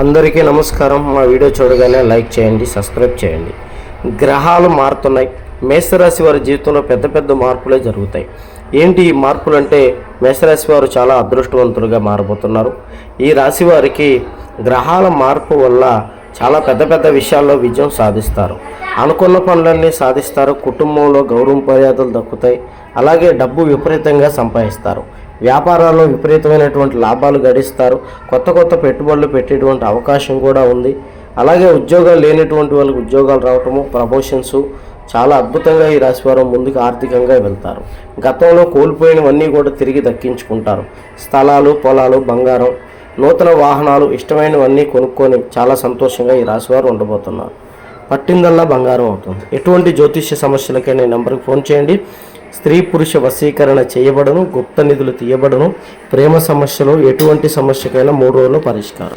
అందరికీ నమస్కారం. మా వీడియో చూడగానే లైక్ చేయండి సబ్స్క్రైబ్ చేయండి. గ్రహాలు మారుతున్నాయి. మేషరాశి వారి జీవితంలో పెద్ద పెద్ద మార్పులే జరుగుతాయి. ఏంటి ఈ మార్పులు అంటే మేషరాశి వారు చాలా అదృష్టవంతులుగా మారబోతున్నారు. ఈ రాశి వారికి గ్రహాల మార్పు వల్ల చాలా పెద్ద పెద్ద విషయాల్లో విజయం సాధిస్తారు. అనుకున్న పనులన్నీ సాధిస్తారు. కుటుంబంలో గౌరవ మర్యాదలు దక్కుతాయి. అలాగే డబ్బు విపరీతంగా సంపాదిస్తారు. వ్యాపారాల్లో విపరీతమైనటువంటి లాభాలు గడిస్తారు. కొత్త కొత్త పెట్టుబడులు పెట్టేటువంటి అవకాశం కూడా ఉంది. అలాగే ఉద్యోగాలు లేనటువంటి వాళ్ళకి ఉద్యోగాలు రావటము ప్రమోషన్స్ చాలా అద్భుతంగా ఈ రాశివారం ముందుకు ఆర్థికంగా వెళ్తారు. గతంలో కోల్పోయినవన్నీ కూడా తిరిగి దక్కించుకుంటారు. స్థలాలు పొలాలు బంగారం నూతన వాహనాలు ఇష్టమైనవన్నీ కొనుక్కొని చాలా సంతోషంగా ఈ రాశివారు ఉండబోతున్నారు. పట్టిందల్లా బంగారం అవుతుంది. ఎటువంటి జ్యోతిష్య సమస్యలకైనా ఈ నెంబర్కి ఫోన్ చేయండి. స్త్రీ పురుష వశీకరణ చేయబడను గుప్త నిధులు తీయబడను. ప్రేమ సమస్యలు ఎటువంటి సమస్యకైనా మూడు రోజుల్లో పరిష్కారం.